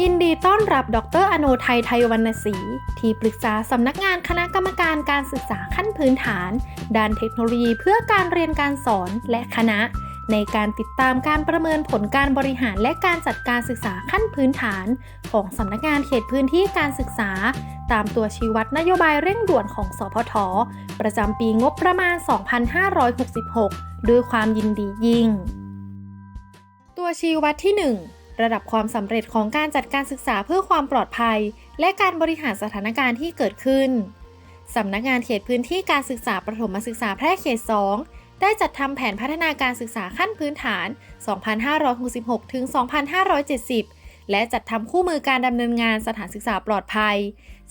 ยินดีต้อนรับดรอโนไทยไทยวรรณศรีที่ปรึกษาสำนักงานคณะกรรมการการศึกษาขั้นพื้นฐาน ด้านเทคโนโลยีเพื่อการเรียนการสอนและคณะ ในการติดตามการประเมินผลการบริหารและการจัดการศึกษาขั้นพื้นฐาน ของสำนักงานเขตพื้นที่การศึกษา ตามตัวชี้วัดนโยบายเร่งด่วนของสพท ประจำปีงบประมาณ 2566 ด้วยความยินดียิ่ง ตัวชี้วัดที่ 1 ระดับความสำเร็จของการจัดการศึกษาเพื่อความปลอดภัย และการบริหารสถานการณ์ที่เกิดขึ้นสำนักงานเขตพื้นที่การศึกษาประถมศึกษาแพร่เขต 2 ได้จัดทำแผนพัฒนาการศึกษาขั้นพื้นฐาน 2566 ถึง 2570 และจัดทำคู่มือการดำเนินงานสถานศึกษาปลอดภัย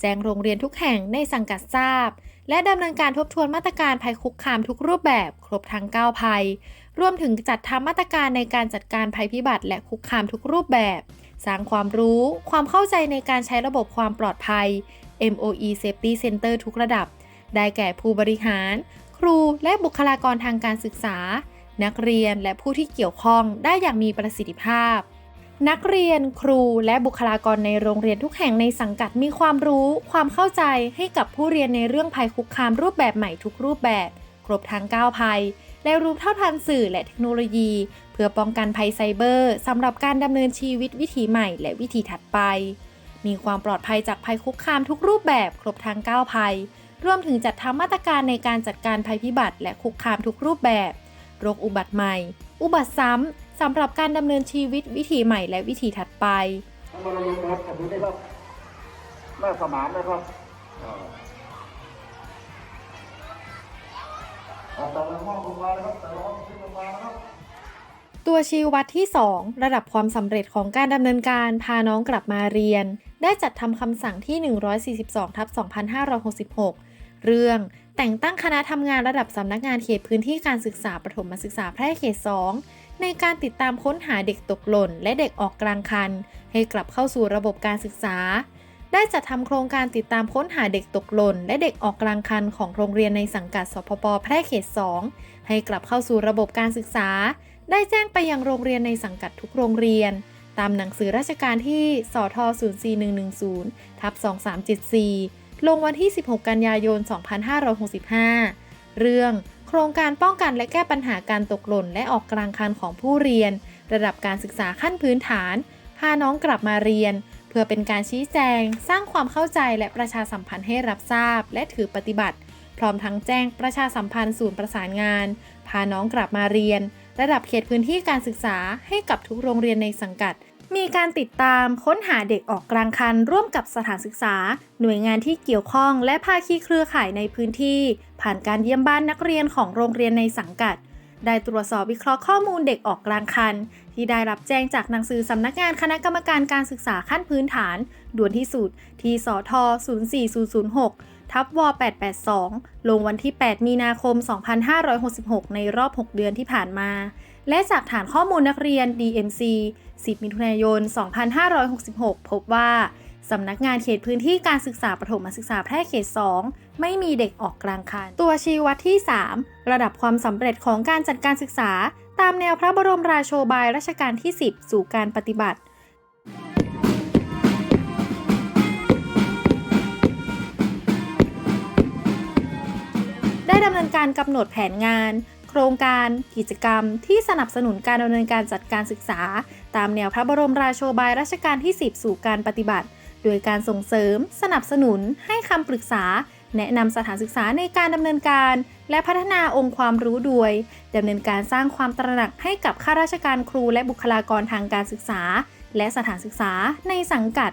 แจ้งโรงเรียนทุกแห่งในสังกัดทราบ และดำเนินการทบทวนมาตรการภัยคุกคามทุกรูปแบบ ครบทั้ง 9 ภัย รวมถึงจัดทำมาตรการในการจัดการภัยพิบัติและคุกคามทุกรูปแบบ สร้างความรู้ ความเข้าใจในการใช้ระบบความปลอดภัย MOE Safety Center ทุกระดับ ได้แก่ผู้บริหาร ครูและบุคลากรทางการศึกษา นักเรียนและผู้ที่เกี่ยวข้องได้อย่างมีประสิทธิภาพ นักเรียน ครูและบุคลากรในโรงเรียนทุกแห่งในสังกัดมีความรู้ ความเข้าใจให้กับผู้เรียนในเรื่องภัยคุกคามรูปแบบใหม่ทุกรูปแบบ ครบทั้ง9ภัย และรู้เท่าทันสื่อและเทคโนโลยี เพื่อป้องกันภัยไซเบอร์สำหรับการดำเนินชีวิตวิถีใหม่และวิถีถัดไป มีความปลอดภัยจากภัยคุกคามทุกรูปแบบครบทั้ง9ภัย รวมถึงจัดทำมาตรการในการจัดการภัยพิบัติ และคุกคามทุกรูปแบบโรคอุบัติใหม่ อุบัติซ้ำสำหรับการดำเนินชีวิตวิถีใหม่และวิถีถัดไปท่านวรยุทธ์ครับขอบคุณนะครับแม่สมานนะครับ แต่ละห้องลงมานะครับแต่ละห้องขึ้นลงมานะครับตัวชี้วัดที่ 2 ระดับความสำเร็จของการดำเนินการพาน้องกลับมาเรียน ได้จัดทำคำสั่งที่ 142ทับ2566 เรื่องแต่งตั้งคณะทำงานระดับสำนักงานเขตพื้นที่การศึกษาประถมศึกษาแพร่เขต 2 ในการติดตามค้นหาเด็กตกหล่น และเด็กออกกลางคัน ให้กลับเข้าสู่ระบบการศึกษา ได้จัดทำโครงการติดตามค้นหาเด็กตกหล่น และเด็กออกกลางคันของโรงเรียนในสังกัดสพปแพร่เขต 2 ให้กลับเข้าสู่ระบบการศึกษา ได้แจ้งไปยังโรงเรียนในสังกัดทุกโรงเรียน ตามหนังสือราชการที่สท04110ทับ2374 ลงวันที่ 16 กันยายน 2565 เรื่องโครงการป้องกันและแก้ปัญหาการตกหล่น และออกกลางคันของผู้เรียน ระดับการศึกษาขั้นพื้นฐาน พาน้องกลับมาเรียน พื่อเป็นการชี้แจง สร้างความเข้าใจและประชาสัมพันธ์ให้รับทราบ และถือปฏิบัติ พร้อมทั้งแจ้งประชาสัมพันธ์ศูนย์ประสานงาน พาน้องกลับมาเรียน ระดับเขตพื้นที่การศึกษาให้กับทุกโรงเรียนในสังกัด มีการติดตามค้นหาเด็กออกกลางคัน ร่วมกับสถานศึกษา หน่วยงานที่เกี่ยวข้อง และภาคีเครือข่ายในพื้นที่ ผ่านการเยี่ยมบ้านนักเรียนของโรงเรียนในสังกัด ได้ตรวจสอบวิเคราะห์ข้อมูลเด็กออกกลางคัน ที่ได้รับแจ้งจากหนังสือสำนักงานคณะกรรมการการศึกษาขั้นพื้นฐาน ด่วนที่สุด ที่สท 04006 ทับว882 ลงวันที่ 8 มีนาคม 2566 ในรอบ 6 เดือนที่ผ่านมา และจากฐานข้อมูลนักเรียน DMC 10 มิถุนายน 2566 พบว่า สำนักงานเขตพื้นที่การศึกษาประถมศึกษาแพร่เขต 2 ไม่มีเด็กออกกลางคัน ตัวชี้วัดที่ 3 ระดับความสำเร็จของการจัดการศึกษา ตามแนวพระบรมราโชบายรัชกาลที่ 10 สู่การปฏิบัติได้ดำเนินการกำหนดแผนงาน โครงการกิจกรรมที่สนับสนุนการดำเนินการจัดการศึกษา ตามแนวพระบรมราโชบายรัชกาลที่ 10 สู่การปฏิบัติ โดยการส่งเสริม สนับสนุน ให้คำปรึกษา แนะนำสถานศึกษาในการดำเนินการ และพัฒนาองค์ความรู้โดยดำเนินการสร้างความตระหนักให้กับข้าราชการครูและบุคลากรทางการศึกษา และสถานศึกษาในสังกัด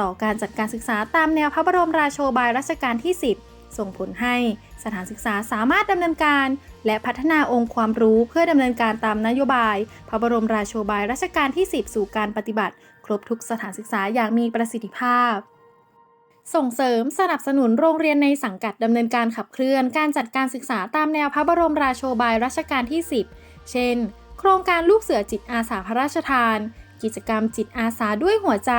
ต่อการจัดการศึกษาตามแนวพระบรมราโชบายรัชกาลที่ 10 ส่งผลให้สถานศึกษาสามารถดำเนินการ และพัฒนาองค์ความรู้เพื่อดำเนินการตามนโยบาย พระบรมราโชบายรัชกาลที่ 10 สู่การปฏิบัติ รบทุกสถานศึกษาอย่างมีประสิทธิภาพ ส่งเสริมสนับสนุนโรงเรียนในสังกัดดำเนินการขับเคลื่อนการจัดการศึกษาตามแนวพระบรมราโชบายรัชกาลที่ 10 เช่น โครงการลูกเสือจิตอาสาพระราชทาน กิจกรรมจิตอาสาด้วยหัวใจ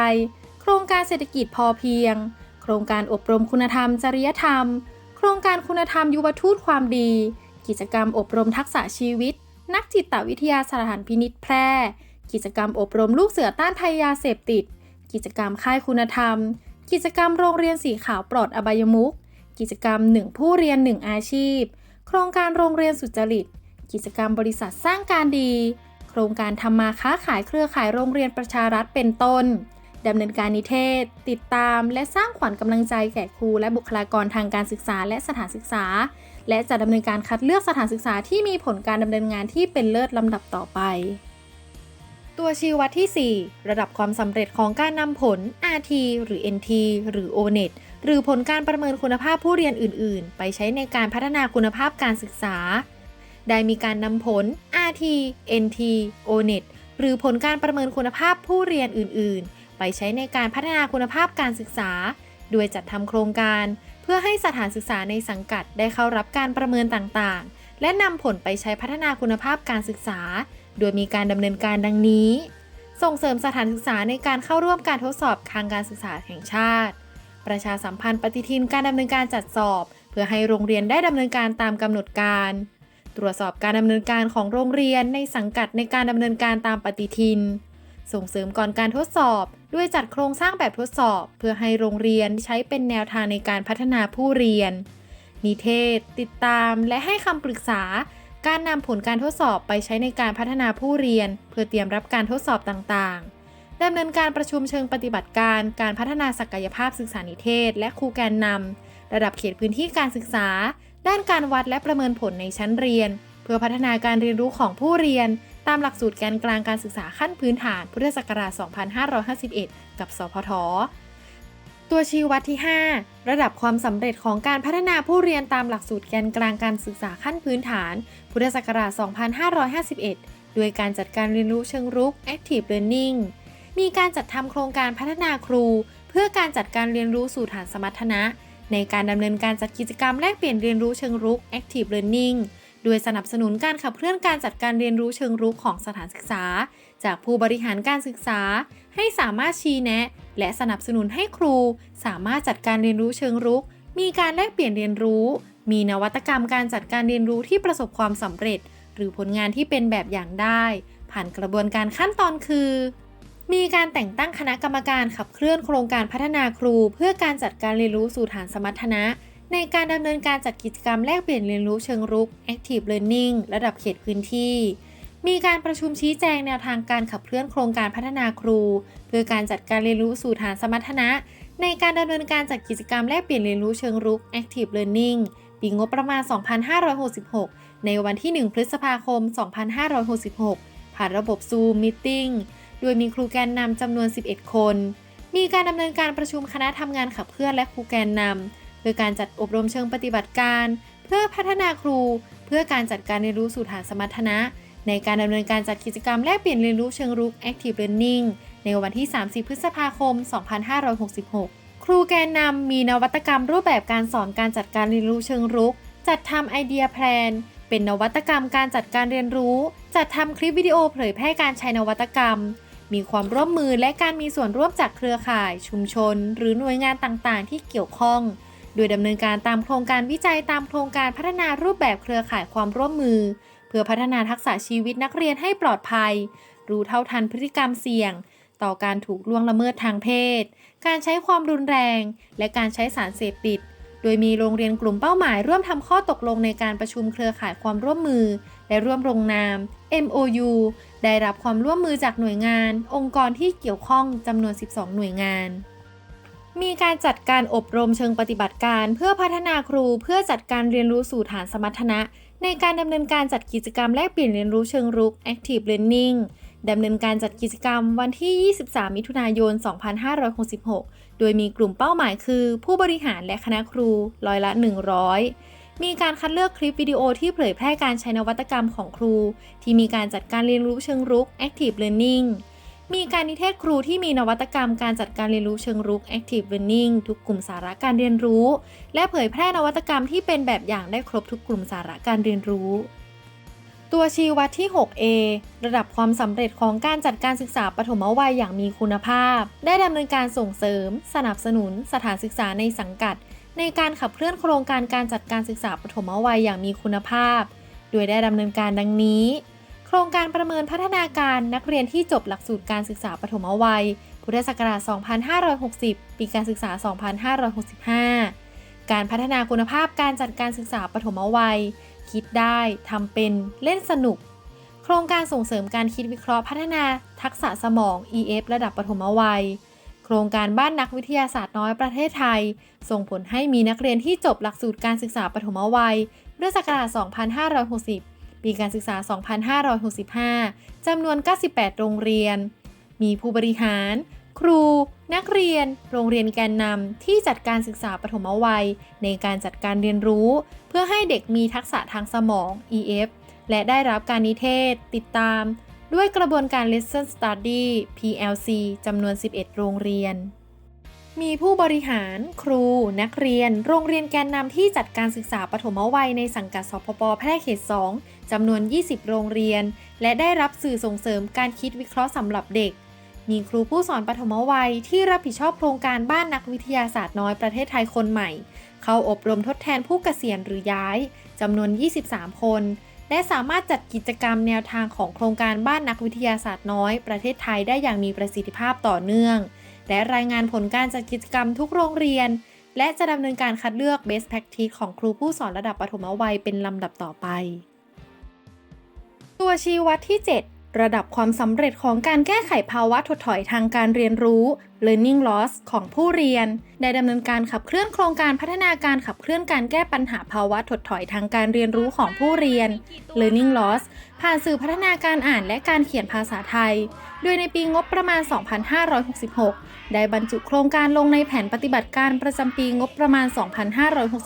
โครงการเศรษฐกิจพอเพียง โครงการอบรมคุณธรรม จริยธรรม โครงการคุณธรรมยุวทูตความดี กิจกรรมอบรมทักษะชีวิต นักจิตวิทยาสถานพินิษแพร่ กิจกรรมอบรมลูกเสือต้านภัยยาเสพติด กิจกรรมค่ายคุณธรรม กิจกรรมโรงเรียนสีขาวปลอดอบายมุข กิจกรรม1ผู้เรียน1อาชีพ โครงการโรงเรียนสุจริต กิจกรรมบริษัทสร้างการดี โครงการทำมาค้าขายเครือข่ายโรงเรียนประชารัฐเป็นต้นดำเนินการนิเทศ ติดตาม และสร้างขวัญกำลังใจแก่ครูและบุคลากรทางการศึกษาและสถานศึกษา และจะดำเนินการคัดเลือกสถานศึกษาที่มีผลการดำเนินงานที่เป็นเลิศลำดับต่อไป ตัวชี้วัดที่ 4 ระดับความสำเร็จของการนำผล RT หรือ NT หรือ ONET หรือผลการประเมินคุณภาพผู้เรียนอื่น ๆ ไปใช้ในการพัฒนาคุณภาพการศึกษา ได้มีการนำผล RT NT ONET หรือผลการประเมินคุณภาพผู้เรียนอื่น ๆ ไปใช้ในการพัฒนาคุณภาพการศึกษา โดยจัดทำโครงการ เพื่อให้สถานศึกษาในสังกัดได้เข้ารับการประเมินต่าง ๆ และนำผลไปใช้พัฒนาคุณภาพการศึกษา โดยมีการดำเนินการดังนี้ ส่งเสริมสถานศึกษาในการเข้าร่วมการทดสอบทางการศึกษาแห่งชาติ ประชาสัมพันธ์ปฏิทินการดำเนินการจัดสอบ เพื่อให้โรงเรียนได้ดำเนินการตามกำหนดการ ตรวจสอบการดำเนินการของโรงเรียนในสังกัดในการดำเนินการตามปฏิทิน ส่งเสริมก่อนการทดสอบ ด้วยจัดโครงสร้างแบบทดสอบ เพื่อให้โรงเรียนใช้เป็นแนวทางในการพัฒนาผู้เรียนนิเทศ ติดตามและให้คำปรึกษา การนำผลการทดสอบไปใช้ในการพัฒนาผู้เรียน เพื่อเตรียมรับการทดสอบต่างๆดำเนินการประชุมเชิงปฏิบัติการ การพัฒนาศักยภาพศึกษานิเทศ และครูแกนนำระดับเขตพื้นที่การศึกษา ด้านการวัดและประเมินผลในชั้นเรียน เพื่อพัฒนาการเรียนรู้ของผู้เรียน ตามหลักสูตรแกนกลางการศึกษาขั้นพื้นฐานพุทธศักราช 2551 กับ สพท ตัวชี้วัดที่ 5 ระดับความสำเร็จของการพัฒนาผู้เรียนตามหลักสูตรแกนกลางการศึกษาขั้นพื้นฐาน พุทธศักราช 2551 โดยการจัดการเรียนรู้เชิงรุก Active Learning มีการจัดทำโครงการพัฒนาครู เพื่อการจัดการเรียนรู้สู่ฐานสมรรถนะ ในการดำเนินการจัดกิจกรรมแลกเปลี่ยนเรียนรู้เชิงรุก Active Learning โดยสนับสนุนการขับเคลื่อนการจัดการเรียนรู้เชิงรุกของสถานศึกษา จากผู้บริหารการศึกษา ให้สามารถชี้แนะ และสนับสนุนให้ครู สามารถจัดการเรียนรู้เชิงรุก มีการแลกเปลี่ยนเรียนรู้ มีนวัตกรรมการจัดการเรียนรู้ที่ประสบความสำเร็จ หรือผลงานที่เป็นแบบอย่างได้ ผ่านกระบวนการขั้นตอนคือ มีการแต่งตั้งคณะกรรมการขับเคลื่อนโครงการพัฒนาครู เพื่อการจัดการเรียนรู้สู่ฐานสมรรถนะในการดำเนินการจัดกิจกรรมแลกเปลี่ยนเรียนรู้เชิงรุก Active Learning ระดับเขตพื้นที่ มีการประชุมชี้แจงแนวทางการขับเคลื่อนโครงการพัฒนาครู เพื่อการจัดการเรียนรู้สู่ฐานสมรรถนะ ในการดำเนินการจัดกิจกรรมแลกเปลี่ยนเรียนรู้เชิงรุก Active Learning ปีงบประมาณ 2566 ในวันที่ 1 พฤษภาคม 2566 ผ่านระบบ Zoom Meeting โดยมีครูแกนนำจำนวน 11 คน มีการดำเนินการประชุมคณะทำงานขับเคลื่อนและครูแกนนำเพื่อการจัดอบรมเชิงปฏิบัติการ เพื่อพัฒนาครู เพื่อการจัดการเรียนรู้สู่ฐานสมรรถนะ ในการดำเนินการจัดกิจกรรมแลกเปลี่ยนเรียนรู้เชิงรุก Active Learning ในวันที่ 30 พฤษภาคม 2566 ครูแกนนำมีนวัตกรรมรูปแบบการสอนการจัดการเรียนรู้เชิงรุก จัดทำไอเดียแพลน เป็นนวัตกรรมการจัดการเรียนรู้ จัดทำคลิปวิดีโอเผยแพร่การใช้นวัตกรรม มีความร่วมมือและการมีส่วนร่วมจากเครือข่าย ชุมชน หรือหน่วยงานต่างๆ ที่เกี่ยวข้อง โดยดำเนินการตามโครงการวิจัยตามโครงการพัฒนารูปแบบเครือข่ายความร่วมมือ เพื่อพัฒนาทักษะชีวิตนักเรียนให้ปลอดภัย รู้เท่าทันพฤติกรรมเสี่ยง ต่อการถูกล่วงละเมิดทางเพศ การใช้ความรุนแรง และการใช้สารเสพติด โดยมีโรงเรียนกลุ่มเป้าหมาย ร่วมทำข้อตกลงในการประชุมเครือข่ายความร่วมมือ และร่วมลงนาม MOU ได้รับความร่วมมือจากหน่วยงาน องค์กรที่เกี่ยวข้องจำนวน 12 หน่วยงานมีการจัดการอบรมเชิงปฏิบัติการ เพื่อพัฒนาครูเพื่อจัดการเรียนรู้สู่ฐานสมรรถนะ ในการดำเนินการจัดกิจกรรมแลกเปลี่ยนเรียนรู้เชิงรุก Active Learning ดำเนินการจัดกิจกรรมวันที่ 23 มิถุนายน 2566 โดยมีกลุ่มเป้าหมายคือ ผู้บริหารและคณะครูร้อยละ 100 มีการคัดเลือกคลิปวิดีโอที่เผยแพร่การใช้นวัตกรรมของครู ที่มีการจัดการเรียนรู้เชิงรุก Active Learning มีการนิเทศครูที่มีนวัตกรรมการจัดการเรียนรู้เชิงรุก Active Learning ทุกกลุ่มสาระการเรียนรู้ และเผยแพร่นวัตกรรมที่เป็นแบบอย่างได้ครบทุกกลุ่มสาระการเรียนรู้ ตัวชี้วัดที่ 6A ระดับความสำเร็จของการจัดการศึกษาปฐมวัยอย่างมีคุณภาพ ได้ดำเนินการส่งเสริม สนับสนุน สถานศึกษาในสังกัด ในการขับเคลื่อนโครงการการจัดการศึกษาปฐมวัยอย่างมีคุณภาพ โดยได้ดำเนินการดังนี้ ครงการประเมินพัฒนาการนักเรียนที่จบหลักสูตรการศึกษาปฐมวัย พุทธศักราช 2560 ปีการศึกษา 2565 การพัฒนาคุณภาพการจัดการศึกษาปฐมวัย คิดได้ทำเป็นเล่นสนุก โครงการส่งเสริมการคิดวิเคราะห์พัฒนาทักษะสมอง EF ระดับปฐมวัย โครงการบ้านนักวิทยาศาสตร์น้อยประเทศไทย ส่งผลให้มีนักเรียนที่จบหลักสูตรการศึกษาปฐมวัยพุทธศักราช 2560 ปีการศึกษา 2565 จำนวน 98 โรงเรียน มีผู้บริหาร ครู นักเรียน โรงเรียนแกนนำที่จัดการศึกษาปฐมวัย ในการจัดการเรียนรู้ เพื่อให้เด็กมีทักษะทางสมอง EF และได้รับการนิเทศ ติดตาม ด้วยกระบวนการ Lesson Study PLC จำนวน 11 โรงเรียน มีผู้บริหาร ครู นักเรียน โรงเรียนแกนนำที่จัดการศึกษาปฐมวัยในสังกัดสพปแพร่เขต 2จำนวน 20 โรงเรียน และได้รับสื่อส่งเสริมการคิดวิเคราะห์สำหรับเด็ก มีครูผู้สอนปฐมวัยที่รับผิดชอบโครงการบ้านนักวิทยาศาสตร์น้อยประเทศไทยคนใหม่ เข้าอบรมทดแทนผู้เกษียณหรือย้ายจำนวน 23 คน และสามารถจัดกิจกรรมแนวทางของโครงการบ้านนักวิทยาศาสตร์น้อยประเทศไทยได้อย่างมีประสิทธิภาพต่อเนื่อง และรายงานผลการจัดกิจกรรมทุกโรงเรียน และจะดำเนินการคัดเลือก Best Practice ของครูผู้สอนระดับปฐมวัยเป็นลำดับต่อไป ตัวชี้วัดที่ 7 ระดับความสำเร็จของการแก้ไขภาวะถดถอยทางการเรียนรู้ learning loss ของผู้เรียน ได้ดำเนินการขับเคลื่อนโครงการพัฒนาการขับเคลื่อนการแก้ปัญหาภาวะถดถอยทางการเรียนรู้ของผู้เรียน learning loss ผ่านสื่อพัฒนาการอ่านและการเขียนภาษาไทย โดยในปีงบประมาณ 2566 ได้บรรจุโครงการลงในแผนปฏิบัติการประจำปีงบประมาณ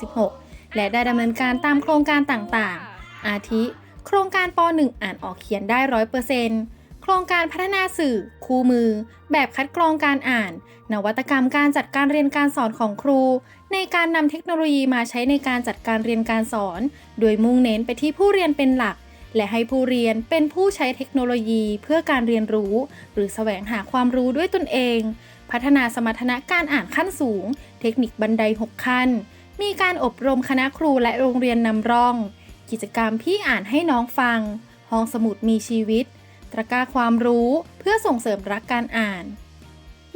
2566 และได้ดำเนินการตามโครงการต่างๆ อาทิ โครงการป .1 อ่านออกเขียนได้100%โครงการพัฒนาสื่อ คู่มือ แบบคัดกรองการอ่าน นวัตกรรมการจัดการเรียนการสอนของครู ในการนำเทคโนโลยีมาใช้ในการจัดการเรียนการสอน โดยมุ่งเน้นไปที่ผู้เรียนเป็นหลัก และให้ผู้เรียนเป็นผู้ใช้เทคโนโลยีเพื่อการเรียนรู้ หรือแสวงหาความรู้ด้วยตนเอง พัฒนาสมรรถนะการอ่านขั้นสูง เทคนิคบันได 6 ขั้น มีการอบรมคณะครูและโรงเรียนนำร่อง กิจกรรมพี่อ่านให้น้องฟัง ห้องสมุดมีชีวิต ตะกร้าความรู้เพื่อส่งเสริมรักการอ่าน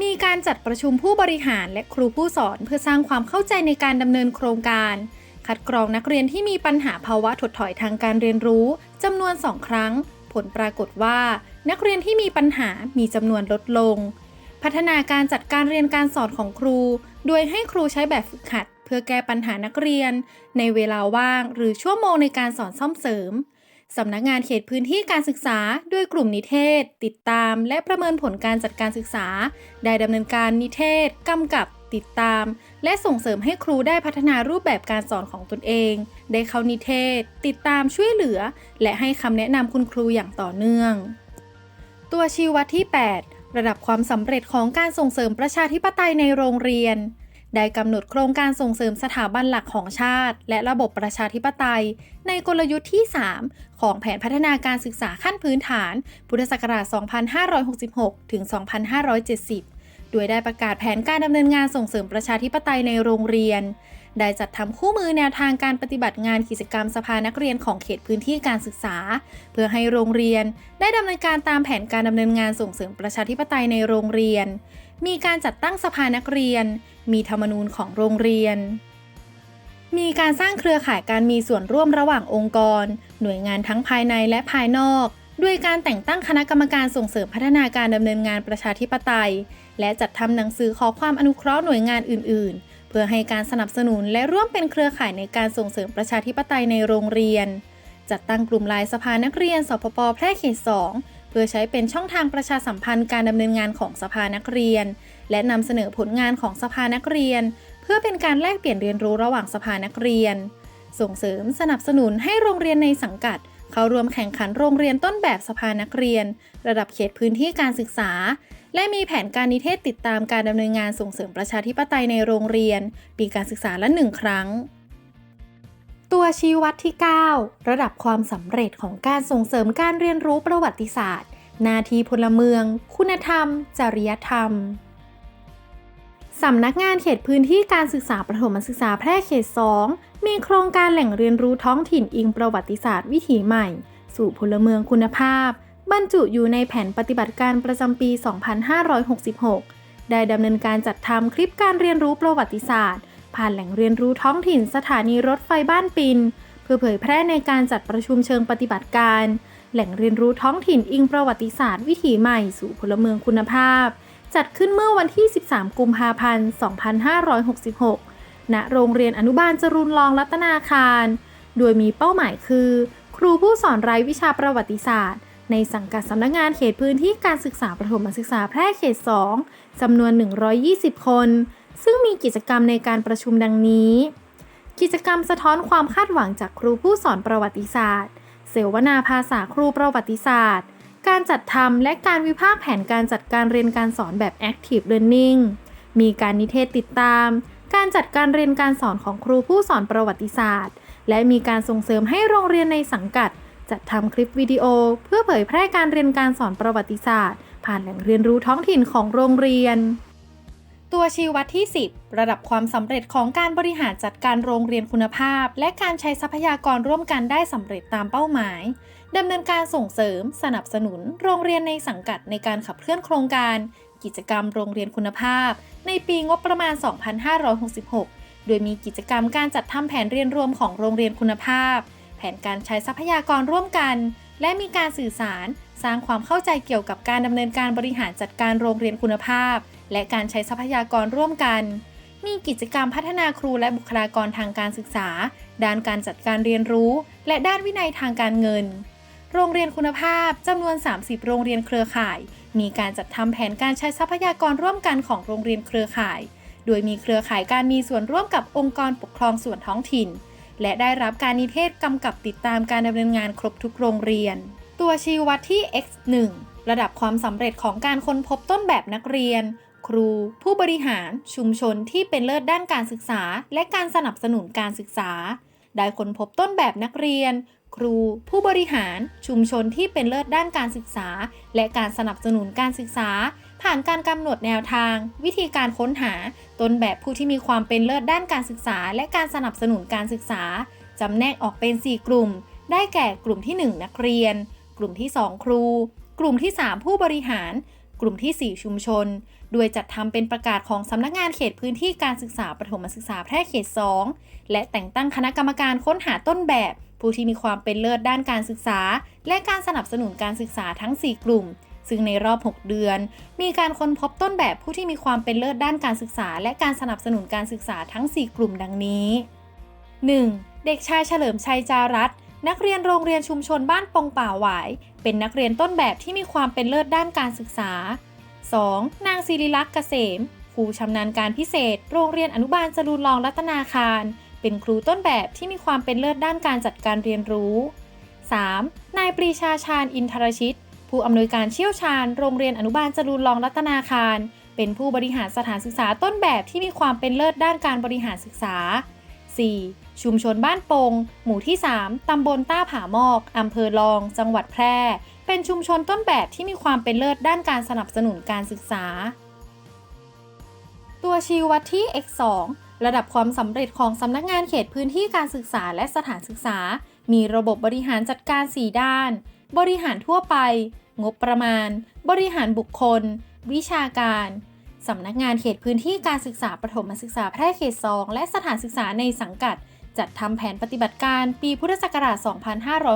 มีการจัดประชุมผู้บริหารและครูผู้สอนเพื่อสร้างความเข้าใจในการดำเนินโครงการ คัดกรองนักเรียนที่มีปัญหาภาวะถดถอยทางการเรียนรู้จำนวน2ครั้ง ผลปรากฏว่า นักเรียนที่มีปัญหามีจำนวนลดลง พัฒนาการจัดการเรียนการสอนของครู โดยให้ครูใช้แบบฝึกหัด เพื่อแก้ปัญหานักเรียน ในเวลาว่างหรือชั่วโมงในการสอนซ่อมเสริมสำนักงานเขตพื้นที่การศึกษาด้วยกลุ่มนิเทศ ติดตาม และประเมินผลการจัดการศึกษา ได้ดำเนินการนิเทศกำกับ ติดตาม และส่งเสริมให้ครูได้พัฒนารูปแบบการสอนของตนเอง ได้เข้านิเทศ ติดตามช่วยเหลือ และให้คำแนะนำคุณครูอย่างต่อเนื่อง ตัวชี้วัดที่ 8 ระดับความสำเร็จของการส่งเสริมประชาธิปไตยในโรงเรียน ได้กำหนดโครงการส่งเสริมสถาบันหลักของชาติ และระบบประชาธิปไตย ในกลยุทธ์ที่ 3 ของแผนพัฒนาการศึกษาขั้นพื้นฐาน พุทธศักราช 2566 ถึง 2570 โดยได้ประกาศแผนการดำเนินงานส่งเสริมประชาธิปไตยในโรงเรียน ได้จัดทำคู่มือแนวทางการปฏิบัติงานกิจกรรมสภานักเรียนของเขตพื้นที่การศึกษา เพื่อให้โรงเรียนได้ดำเนินการตามแผนการดำเนินงานส่งเสริมประชาธิปไตยในโรงเรียน มีการจัดตั้งสภานักเรียน มีธรรมนูญของโรงเรียน มีการสร้างเครือข่ายการมีส่วนร่วมระหว่างองค์กร หน่วยงานทั้งภายในและภายนอกด้วยการแต่งตั้งคณะกรรมการส่งเสริมพัฒนาการดำเนินงานประชาธิปไตย และจัดทำหนังสือขอความอนุเคราะห์หน่วยงานอื่นๆ เพื่อให้การสนับสนุนและร่วมเป็นเครือข่ายในการส่งเสริมประชาธิปไตยในโรงเรียน จัดตั้งกลุ่มไลน์สภานักเรียนสพปแพร่เขต 2 เพื่อใช้เป็นช่องทางประชาสัมพันธ์การดำเนินงานของสภานักเรียน และนำเสนอผลงานของสภานักเรียน เพื่อเป็นการแลกเปลี่ยนเรียนรู้ระหว่างสภานักเรียน ส่งเสริมสนับสนุนให้โรงเรียนในสังกัด เข้าร่วมแข่งขันโรงเรียนต้นแบบสภานักเรียน ระดับเขตพื้นที่การศึกษา และมีแผนการนิเทศติดตามการดำเนินงานส่งเสริมประชาธิปไตยในโรงเรียน ปีการศึกษาละหนึ่งครั้ง ตัวชี้วัดที่ 9 ระดับความสำเร็จของการส่งเสริมการเรียนรู้ประวัติศาสตร์หนาทีพลเมือง คุณธรรม จริยธรรมสำนักงานเขตพื้นที่การศึกษาประถมศึกษาแพร่เขต 2 มีโครงการแหล่งเรียนรู้ท้องถิ่นอิงประวัติศาสตร์วิถีใหม่ สู่พลเมืองคุณภาพ บรรจุอยู่ในแผนปฏิบัติการประจำปี 2566 ได้ดำเนินการจัดทำคลิปการเรียนรู้ประวัติศาสตร์ ผ่านแหล่งเรียนรู้ท้องถิ่นสถานีรถไฟบ้านปิน เพื่อเผยแพร่ในการจัดประชุมเชิงปฏิบัติการ แหล่งเรียนรู้ท้องถิ่นอิงประวัติศาสตร์วิถีใหม่สู่พลเมืองคุณภาพ จัดขึ้นเมื่อวันที่ 13 กุมภาพันธ์ 2566 ณ โรงเรียนอนุบาลจรุนลองรัตนาคาร โดยมีเป้าหมายคือ ครูผู้สอนรายวิชาประวัติศาสตร์ ในสังกัดสำนักงานเขตพื้นที่การศึกษาประถมศึกษาแพร่เขต 2จำนวน 120 คน ซึ่งมีกิจกรรมในการประชุมดังนี้ กิจกรรมสะท้อนความคาดหวังจากครูผู้สอนประวัติศาสตร์ เสวนาภาษาครูประวัติศาสตร์ การจัดทำและการวิพากษ์แผนการจัดการเรียนการสอนแบบ Active Learning มีการนิเทศติดตาม การจัดการเรียนการสอนของครูผู้สอนประวัติศาสตร์ และมีการส่งเสริมให้โรงเรียนในสังกัด จัดทำคลิปวิดีโอ เพื่อเผยแพร่การเรียนการสอนประวัติศาสตร์ ผ่านแหล่งเรียนรู้ท้องถิ่นของโรงเรียน ตัวชี้วัดที่ 10 ระดับความสำเร็จของการบริหารจัดการโรงเรียนคุณภาพ และการใช้ทรัพยากรร่วมกันได้สำเร็จตามเป้าหมายดำเนินการส่งเสริม สนับสนุน โรงเรียนในสังกัดในการขับเคลื่อนโครงการ กิจกรรมโรงเรียนคุณภาพ ในปีงบประมาณ 2566 โดยมีกิจกรรมการจัดทำแผนเรียนรวมของโรงเรียนคุณภาพ แผนการใช้ทรัพยากรร่วมกัน และมีการสื่อสาร สร้างความเข้าใจเกี่ยวกับการดำเนินการบริหารจัดการโรงเรียนคุณภาพ และการใช้ทรัพยากรร่วมกัน มีกิจกรรมพัฒนาครูและบุคลากรทางการศึกษา ด้านการจัดการเรียนรู้ และด้านวินัยทางการเงิน โรงเรียนคุณภาพจำนวน 30 โรงเรียนเครือข่าย มีการจัดทำแผนการใช้ทรัพยากรร่วมกันของโรงเรียนเครือข่าย โดยมีเครือข่ายการมีส่วนร่วมกับองค์กรปกครองส่วนท้องถิ่น และได้รับการนิเทศกำกับติดตามการดำเนินงานครบทุกโรงเรียน ตัวชี้วัดที่ X1 ระดับความสำเร็จของการค้นพบต้นแบบนักเรียน ครู ผู้บริหาร ชุมชนที่เป็นเลิศด้านการศึกษา และการสนับสนุนการศึกษา ได้ค้นพบต้นแบบนักเรียน ครู ผู้บริหาร ชุมชนที่เป็นเลิศด้านการศึกษา และการสนับสนุนการศึกษา ผ่านการกำหนดแนวทาง วิธีการค้นหา ต้นแบบผู้ที่มีความเป็นเลิศด้านการศึกษา และการสนับสนุนการศึกษาจำแนกออกเป็น 4 กลุ่ม ได้แก่กลุ่มที่ 1 นักเรียน กลุ่มที่ 2 ครู กลุ่มที่ 3 ผู้บริหาร กลุ่มที่ 4 ชุมชน โดยจัดทำเป็นประกาศของสำนักงานเขตพื้นที่การศึกษาประถมศึกษาแพร่เขต 2 และแต่งตั้งคณะกรรมการค้นหาต้นแบบ ผู้ที่มีความเป็นเลิศด้านการศึกษา และการสนับสนุนการศึกษาทั้ง 4 กลุ่ม ซึ่งในรอบ 6 เดือน มีการค้นพบต้นแบบผู้ที่มีความเป็นเลิศด้านการศึกษา และการสนับสนุนการศึกษาทั้ง 4 กลุ่มดังนี้ 1. เด็กชายเฉลิมชัยจารัตนักเรียนโรงเรียนชุมชนบ้านปงป่าหวาย เป็นนักเรียนต้นแบบที่มีความเป็นเลิศด้านการศึกษา 2. นางศิริลักษ์เกษมครูชำนาญการพิเศษ โรงเรียนอนุบาลจรูนรองรัตนาคาร เป็นครูต้นแบบที่มีความเป็นเลิศด้านการจัดการเรียนรู้ 3. นายปรีชาชาญอินทรชิต ผู้อำนวยการเชี่ยวชาญโรงเรียนอนุบาลจรูนรองรัตนาคาร เป็นผู้บริหารสถานศึกษาต้นแบบที่มีความเป็นเลิศด้านการบริหารศึกษา 4. ชุมชนบ้านปง หมู่ที่ 3 ตำบลต้าผามอกอำเภอลอง จังหวัดแพร่ เป็นชุมชนต้นแบบที่มีความเป็นเลิศด้านการสนับสนุนการศึกษา ตัวชี้วัดที่ X2 ระดับความสำเร็จของสำนักงานเขตพื้นที่การศึกษาและสถานศึกษา มีระบบบริหารจัดการ 4 ด้าน บริหารทั่วไป งบประมาณ บริหารบุคคล วิชาการ สำนักงานเขตพื้นที่การศึกษาประถมศึกษาแพร่เขต 2 และสถานศึกษาในสังกัด จัดทำแผนปฏิบัติการปีพุทธศักราช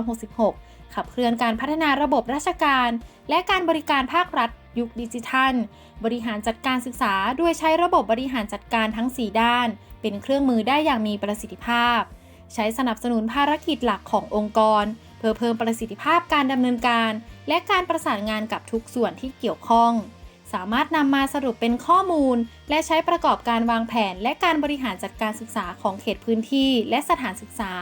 2566 ขับเคลื่อนการพัฒนาระบบราชการ และการบริการภาครัฐ ยุคดิจิทัล บริหารจัดการศึกษาด้วยใช้ระบบบริหารจัดการทั้ง 4 ด้าน เป็นเครื่องมือได้อย่างมีประสิทธิภาพ ใช้สนับสนุนภารกิจหลักขององค์กร พื่อเพิ่มประสิทธิภาพการดำเนินการ และการประสานงานกับทุกส่วนที่เกี่ยวข้อง สามารถนำมาสรุปเป็นข้อมูล และใช้ประกอบการวางแผน และการบริหารจัดการศึกษาของเขตพื้นที่ และสถานศึกษา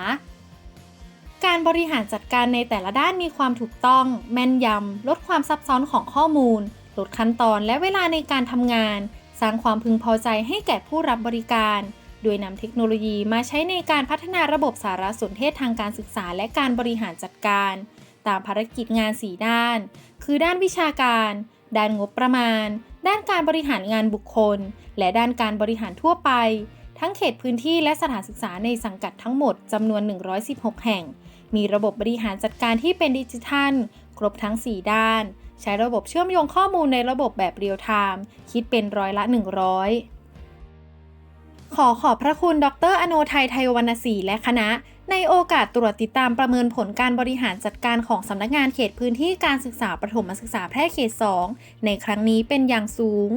การบริหารจัดการในแต่ละด้านมีความถูกต้อง แม่นยำ ลดความซับซ้อนของข้อมูล ลดขั้นตอนและเวลาในการทำงาน สร้างความพึงพอใจให้แก่ผู้รับบริการ โดยนำเทคโนโลยีมาใช้ในการพัฒนาระบบสารสนเทศทางการศึกษาและการบริหารจัดการ ตามภารกิจงาน 4 ด้าน คือด้านวิชาการ ด้านงบประมาณ ด้านการบริหารงานบุคคล และด้านการบริหารทั่วไป ทั้งเขตพื้นที่และสถานศึกษาในสังกัดทั้งหมดจำนวน 116 แห่ง มีระบบบริหารจัดการที่เป็นดิจิทัล ครบทั้ง 4 ด้าน ใช้ระบบเชื่อมโยงข้อมูลในระบบแบบเรียลไทม์คิดเป็นร้อยละ 100 ขอขอบพระคุณ ดรอโนไทยไทยวรรณศรีและคณะ ในโอกาสตรวจติดตามประเมินผลการบริหารจัดการของสำนักงานเขตพื้นที่การศึกษาประถมศึกษาแพร่เขต 2 ในครั้งนี้เป็นอย่างสูง